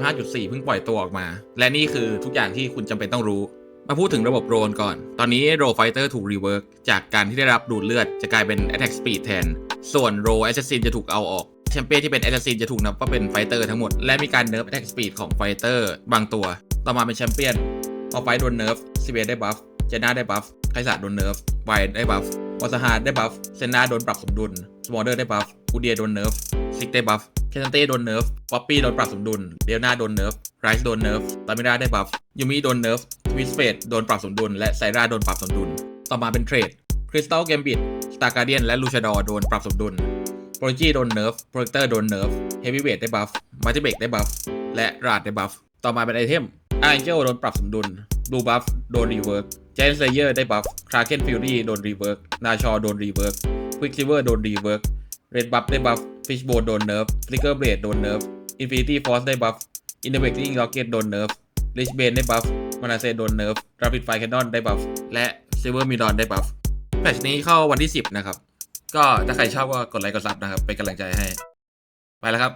15.4 เพิ่งปล่อยตัวออกมา และนี่คือทุกอย่างที่คุณจำเป็นต้องรู้ มาพูดถึงระบบโรนก่อน ตอนนี้โรไฟเตอร์ถูกรีเวิร์กจากการที่ได้รับดูดเลือดจะกลายเป็น Attack Speed แทน ส่วนโรแอสซัสซินจะถูกเอาออกแชมเปี้ยนที่เป็นแอสซัสซินจะถูกนับว่าเป็นไฟเตอร์ทั้งหมด และมีการเนิร์ฟ Attack Speed ของไฟเตอร์บางตัว ต่อมาเป็นแชมเปี้ยนพอไฟโดนเนิร์ฟซิเวได้บัฟ เจน่าได้บัฟ ไคสาโดนเนิร์ฟไวได้บัฟวอสฮาได้บัฟ เซนาโดนปรับสมดุล สมอเดอร์ได้บัฟ กูเดียโดนเนิร์ฟ ซิกได้บัฟ เคซันเต้โดนเนิร์ฟป๊อปปี้โดนปรับสมดุลเดียนาโดนเนิร์ฟไรซ์โดนเนิร์ฟตามิราได้บัฟยูมิโดนเนิร์ฟทวิสเฟดโดนปรับสมดุล และไซราโดนปรับสมดุล ต่อมาเป็นเทรดคริสตัลเกมบิดสตาร์การเดียนและลูชาดอโดนปรับสมดุลโปรจีโดนเนิร์ฟโปรเจคเตอร์โดนเนิร์ฟเฮฟวีเวทได้บัฟมัลติเบกได้บัฟและราดได้บัฟต่อมาเป็นไอเทมอาร์เจลโดนปรับสมดุลบลูบัฟโดนรีเวิร์กเจนเซเยอร์ได้บัฟคราเคนฟิลลี่โดนรีเวิร์กนาชอโดนรีเวิร์กควิกซิเวอร์โดนรีเวิร์กเรดบัฟได้บัฟ ฟิชโบนโดนเนิร์ฟฟลิกเกอร์เบลดโดนเนิร์ฟอินฟินิตี้ฟอร์สได้บัฟอินเดเวกติ้งล็อกเก็ตโดนเนิร์ฟลิชเบนได้บัฟมานาเซโดนเนิร์ฟราปิดไฟแคนนอนได้บัฟและซิเวอร์มิดอนได้บัฟแพทชนี้เข้าวันที่ 10 นะครับ ก็ถ้าใครชอบก็กดไลค์กดซับนะครับ เป็นกำลังใจให้ ไปแล้วครับ